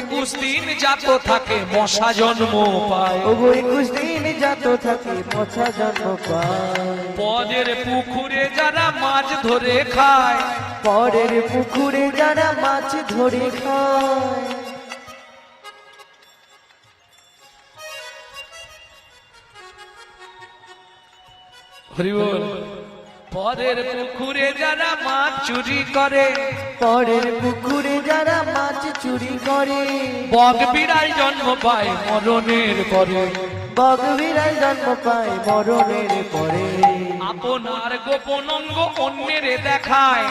একুশ দিন জাত থাকে মশা জন্ম পায়। ওগো একুশ দিন যাত থাকে পছা জন্ম পায়। পদের পুকুরে যারা মাছ ধরে খায়। পরের পুকুরে যারা মাছ ধরে খায়। হরিবল পদের পুকুরে যারা মাছ চুরি করে পরের পুকুরে যারা মাছ চুরি করে বগ বিড়াল জন্ম পায় মরণের পরে। বগবিরাই জন্ম পায় মরণের পরে। আপনার গোপন অঙ্গ অন্যের দেখায়।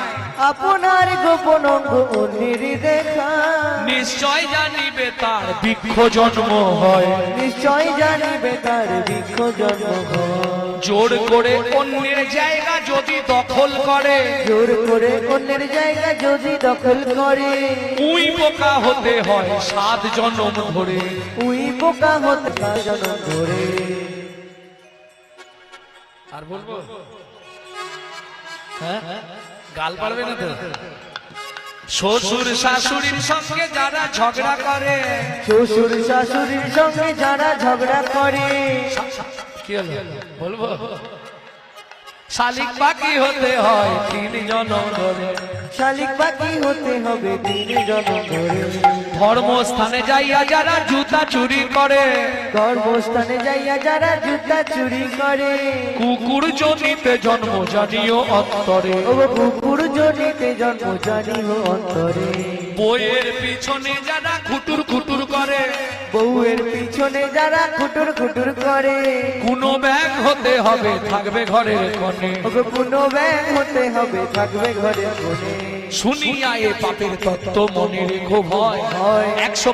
আপনার গোপন অঙ্গ অন্যের দেখা নিশ্চয় জানিবে তার বৃক্ষ জন্ম হয়। নিশ্চয় জানিবে তার বৃক্ষ জন্ম হয়। জোর করে অন্যের জায়গা যদি দখল করে। জোর করে অন্যের জায়গা যদি দখল করে। উই পোকা হতে হয় সাত জন্ম ধরে। উই বোকা হতে পারে জনম ধরে আর বলব? হ্যাঁ? গাল পারবে না তো? শ্বশুর শাশুড়ির সঙ্গে যারা ঝগড়া করে। শ্বশুর শাশুড়ির সঙ্গে যারা ঝগড়া করে। কি হলো? বলব? শালিক পাখি হতে হয় তিন জনম ধরে। শালিক বাকি হতে হবে তিন জনম ধরে। ধর্মস্থানে যাইয়া যারা জুতা চুরি করে গর্ভস্থানে যাইয়া যারা জুতা চুরি করে। কুকুর জনিতে জন্ম জানিও অন্তরে। ও কুকুর জনিতে জন্ম জানি হো অন্তরে। বইয়ের পিছনে যারা খুটুর খুটুর করে বউয়ের পিছনে যারা খুটুর খুটুর করে। কোনো হতে হবে থাকবে ঘরে কোণে। ব্যাগ হতে হবে থাকবে ঘরে কোণে। শুনিয়া এ পাপের তত্ত্ব মনে রেখো ভয়। হয় একশো